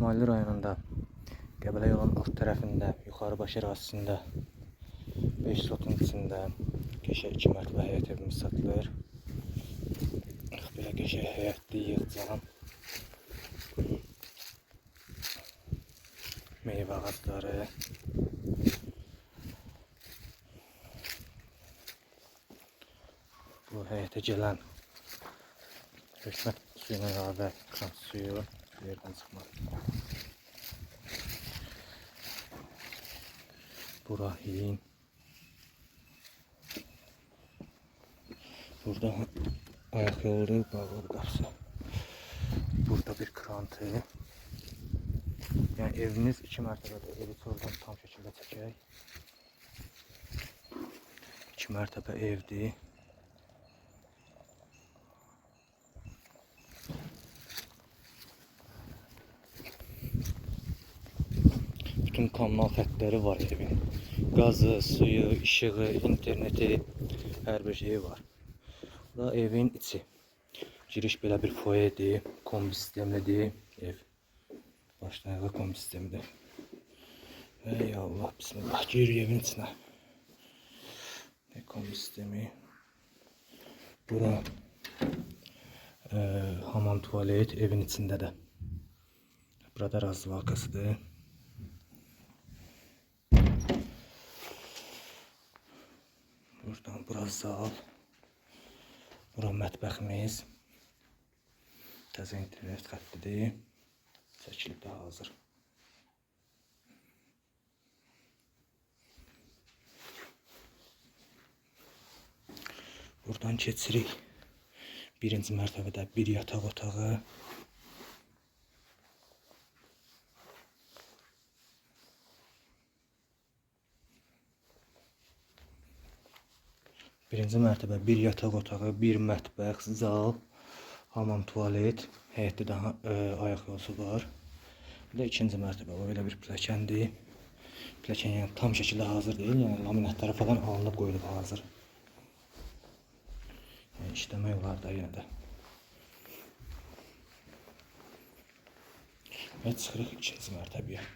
İsmailli rayonunda Qəbələ yolun alt tərəfində, yuxarı baş ərazisində 5 sotun içində qəşəng 2 mərtəbə həyət evimiz satılır. Belə qəşəng həyətli yığcam. Meyvə ağacları. Bu həyətə gələn hökumət suyuna əlavə kran suyu yerdən çıxmalı. Bura yiyin. Burada ayak yolu bağlı qapısı. Burada bir krantı. Yani eviniz iki mərtəbədə evi oradan tam şəkildə çəkək. İki mərtəbə evdir. Bütün kommunal xəttləri var evin. Qazı, suyu, işığı, interneti, hər bir şeyi var. Bu da evin içi. Giriş belə bir foyedir, kombi sistemlidir ev. Başdan ayağa kombi sistemidir. Ey Allah, bismillah. Giririk evin içinə. Kombi sistemi. Bura e, hamam tuvalet evin içində də. Burada razvalkasıdır. Buradan biraz zal. Bura mətbəximiz. Təzə internet xəttidir. Çəkilib də hazır. Buradan keçirik. Birinci mərtəbədə bir yataq otağı. Birinci mərtəbə bir yataq otağı, bir mətbəx, zal, hamam, tualet, həyətdə də e, ayaq yolusu var. Bu da ikinci mərtəbə. O belə bir pilləkəndir. Pilləkən yəni tam şəkildə hazır deyil, yəni laminatları falan alınıb qoyulub hazır. Yəni işləmək olar da yenə də. Və çıxırıq ikinci mərtəbəyə.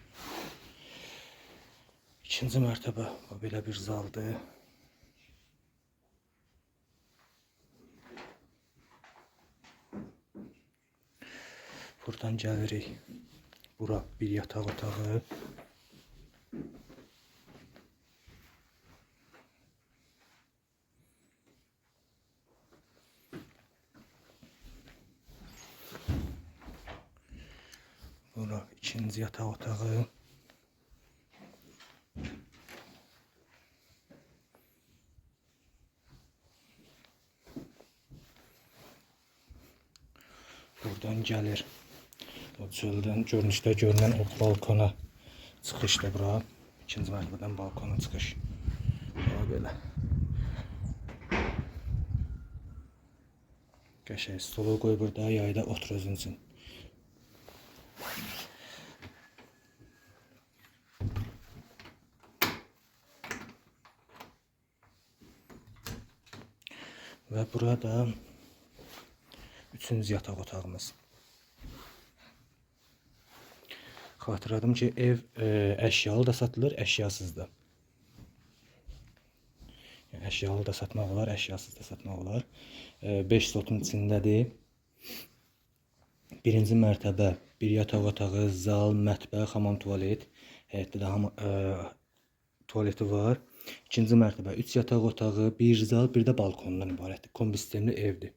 İkinci mərtəbə o belə bir zaldır. Buradan gəlirik. Bura bir yataq otağı. Bura ikinci yataq otağı. Buradan gəlir. Çöldən görünüşdə görünən o balkona çıxışdır bura. İkinci mərtəbədən balkona çıxış. Bura belə. Qəşəng stolu qoy burada, yayda otur özün üçün. Burada üçüncü yataq otağımız. Xatırladım ki, ev e, əşyalı da satılır, əşyasız da. Yəni, əşyalı da satmaq olar, əşyasız da satmaq olar. 5 slotun içindədir. Birinci mərtəbə, bir yataq otağı, zal, mətbəx, hamam, tualet. Həyətdə də hamam, e, tualeti var. İkinci mərtəbə 3 yataq otağı, bir zal, bir də balkondan ibarətdir. Kombi sistemli evdir.